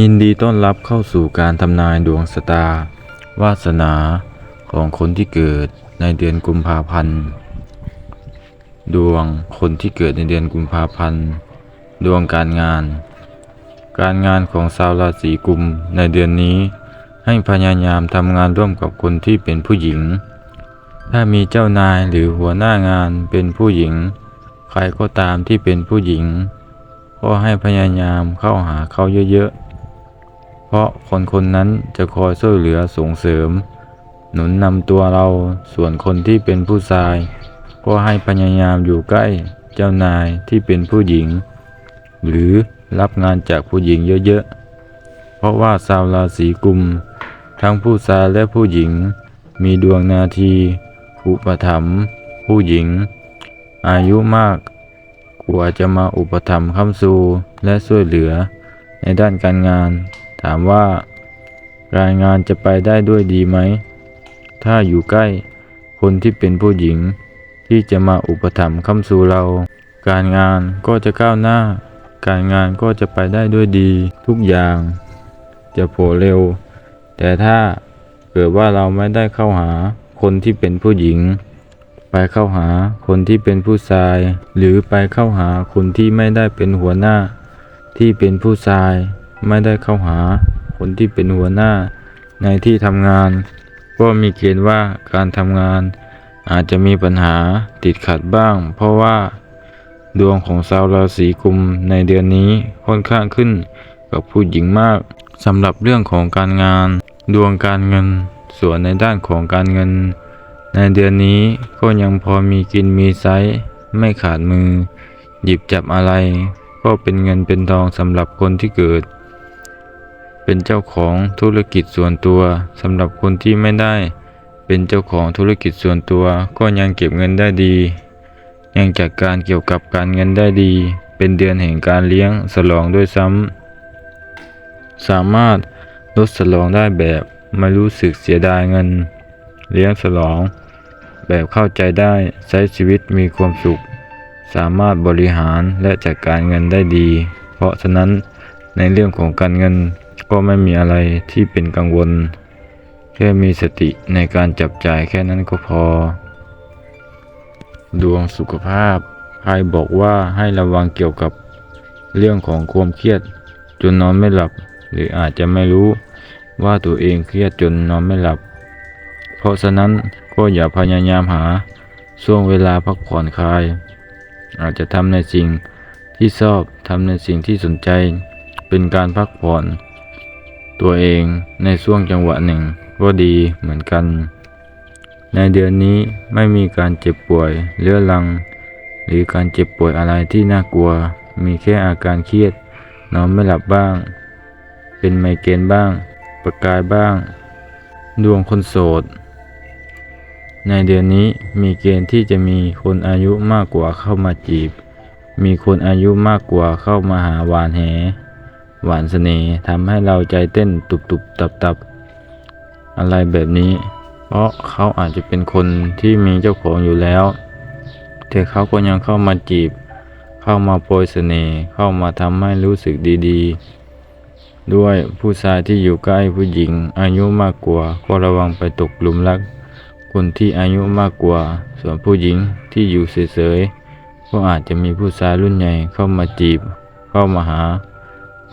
ยินดีต้อนรับเข้าสู่การทำนายดวงชะตา วาสนาของคนที่เกิดในเดือนกุมภาพันธ์ ดวงคนที่เกิดในเดือนกุมภาพันธ์ ดวงการงาน การงานของชาวราศีกุมในเดือนนี้ ให้พยายามทำงานร่วมกับคนที่เป็นผู้หญิง ถ้ามีเจ้านายหรือหัวหน้างานเป็นผู้หญิง ใครก็ตามที่เป็นผู้หญิง ก็ให้พยายามเข้าหาเขาเยอะๆ เพราะคนคนนั้นจะคอยช่วยเหลือส่งเสริม หนุนนำตัวเราส่วนคนที่เป็นผู้ชาย ก็ให้พยายามอยู่ใกล้เจ้านายที่เป็นผู้หญิง หรือรับงานจากผู้หญิงเยอะๆ เพราะว่าชาวราศีกุม ทั้งผู้ชายและผู้หญิง มีดวงนาทีอุปถัมภ์ผู้หญิง อายุมากกว่าจะมาอุปถัมภ์ค้ำซูและช่วยเหลือในด้านการงาน ถามว่าการงานจะไปได้ด้วยดีไหม ถ้าอยู่ใกล้ คนที่เป็นผู้หญิง ที่จะมาอุปถัมภ์ค้ำซูเรา การงานก็จะก้าวหน้า การงานก็จะไปได้ด้วยดี ทุกอย่าง จะโผล่เร็ว แต่ถ้าเกิดว่าเราไม่ได้เข้าหาคนที่เป็นผู้หญิง ไปเข้าหาคนที่เป็นผู้ชาย หรือไปเข้าหาคนที่ไม่ได้เป็นหัวหน้า ที่เป็นผู้ชาย ไม่ได้เข้าหาคนที่เป็นหัวหน้าในที่ทำงาน ก็มีเกณฑ์ว่าการทำงานอาจจะมีปัญหาติดขัดบ้าง เพราะว่า ดวงของชาวราศีกุมในเดือนนี้ค่อนข้างขึ้นกับผู้หญิงมากสำหรับเรื่องของการงาน ดวงการเงิน ส่วนในด้านของการเงิน ในเดือนนี้ก็ยังพอมีกินมีใช้ไม่ขาดมือ หยิบจับอะไร ก็เป็นเงินเป็นทองสำหรับคนที่เกิด เป็นเจ้าของธุรกิจส่วนตัวสำหรับคนที่ไม่ได้ เป็นเจ้าของธุรกิจส่วนตัวก็ยังเก็บเงินได้ดี ยังจัดการเกี่ยวกับการเงินได้ดี เป็นเดือนแห่งการเลี้ยงฉลองด้วยซ้ำสามารถลดฉลองได้แบบไม่รู้สึกเสียดายเงิน เลี้ยงฉลอง แบบเข้าใจได้ใช้ชีวิตมีความสุข สามารถบริหารและจัดการเงินได้ดี เพราะฉะนั้นในเรื่องของการเงิน ก็ไม่มีอะไรที่เป็นกังวล แค่มีสติในการจับจ่ายแค่นั้นก็พอ ดวงสุขภาพไพ่บอกว่าให้ระวังเกี่ยวกับเรื่องของความเครียด จนนอนไม่หลับ หรืออาจจะไม่รู้ว่าตัวเองเครียดจนนอนไม่หลับ เพราะฉะนั้นก็อย่าพยายามหาช่วงเวลาพักผ่อนคลาย อาจจะทำในสิ่งที่ชอบทำในสิ่งที่สนใจ เป็นการพักผ่อน ตัวเองในช่วงจังหวะหนึ่งก็ดีเหมือนกัน ในเดือนนี้ไม่มีการเจ็บป่วยเรื้อรัง หรือการเจ็บป่วยอะไรที่น่ากลัว มีแค่อาการเครียด นอนไม่หลับบ้าง เป็นไมเกรนบ้าง ประกายบ้าง ดวงคนโสด ในเดือนนี้มีเกณฑ์ที่จะมีคนอายุมากกว่าเข้ามาจีบ มีคนอายุมากกว่าเข้ามาหาหวานแห หวานเสน่ห์ทำให้เราใจเต้นตุบตุบตับตับๆอะไรแบบนี้ เพราะเขาอาจจะเป็นคนที่มีเจ้าของอยู่แล้ว แต่เขาก็ยังเข้ามาจีบ เข้ามาโปรยเสน่ห์เข้ามาทำให้รู้สึกดีๆ ด้วยผู้ชายที่อยู่ใกล้ผู้หญิง อายุมากกว่าก็ระวังไปตกหลุมรัก คนที่อายุมากกว่า ส่วนผู้หญิงที่อยู่เฉยๆก็อาจจะมีผู้ชายรุ่นใหญ่เข้ามาจีบ เข้ามาหา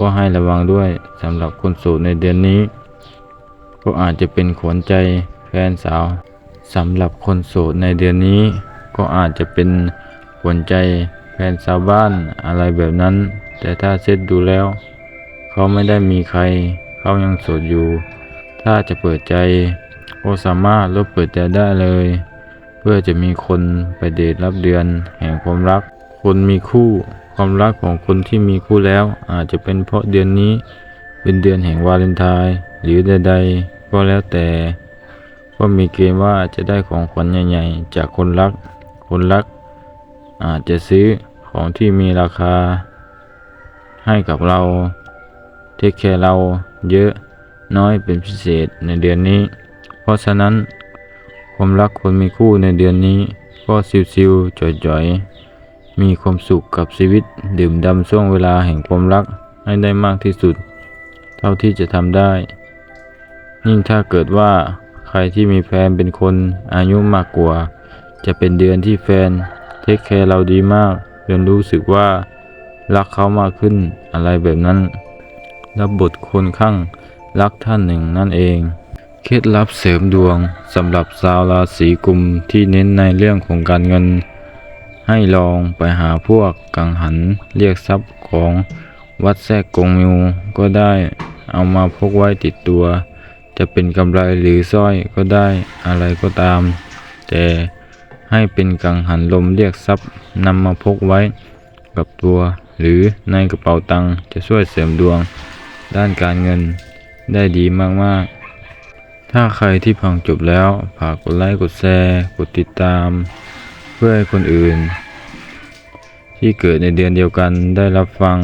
ก็ให้ระวังด้วยสำหรับคนโสดในเดือนนี้ ก็อาจจะเป็นขวัญใจแฟนสาวสำหรับคนโสดในเดือนนี้ ก็อาจจะเป็นขวัญใจแฟนสาวบ้านอะไรแบบนั้น แต่ถ้าเช็ดดูแล้ว เขาไม่ได้มีใคร เขายังโสดอยู่ ถ้าจะเปิดใจก็สามารถลบเปิดใจได้เลย เพื่อจะมีคนไปเดทรับเดือนแห่งความรัก คนมีคู่ ความรักของคนที่มีคู่แล้วอาจจะเป็นเพราะเดือนนี้เป็นเดือนแห่งวาเลนไทน์หรือใดๆก็แล้วแต่ก็มีเกณฑ์ว่าจะได้ของขวัญใหญ่ๆ จากคนรัก คนรัก อาจจะซื้อของที่มีราคา ให้กับเราเทคแคร์เราเยอะน้อยเป็นพิเศษในเดือนนี้ เพราะฉะนั้นความรักคนมีคู่ในเดือนนี้ ก็ซิวๆจ่อยๆ มีความสุขกับชีวิต ดื่มด่ำช่วงเวลาแห่งความรักให้ได้มากที่สุด เท่าที่จะทำได้ ยิ่งถ้าเกิดว่า ใครที่มีแฟนเป็นคนอายุมากกว่า จะเป็นเดือนที่แฟน เทคแคร์เราดีมากจนรู้สึกว่า รักเขามากขึ้นอะไรแบบนั้น รับบทคนข้างรักท่านหนึ่งนั่นเอง เคล็ดลับเสริมดวงสำหรับชาวราศีกุมที่เน้นในเรื่องของการเงิน ให้ลองไปหาพวกกังหันเรียกทรัพย์ของวัดแทกกงมิวก็ได้เอามาพกไว้ติดตัว จะเป็นกำไรหรือสร้อยก็ได้อะไรก็ตาม แต่ให้เป็นกังหันลมเรียกทรัพย์นำมาพกไว้กับตัว หรือในกระเป๋าตังค์จะช่วยเสริมดวง ด้านการเงินได้ดีมากๆ ถ้าใครที่ฟังจบแล้วฝากกดไลค์กดแชร์ กดติดตาม เพื่อให้คนอื่น ที่เกิดในเดือนเดียวกันได้รับฟัง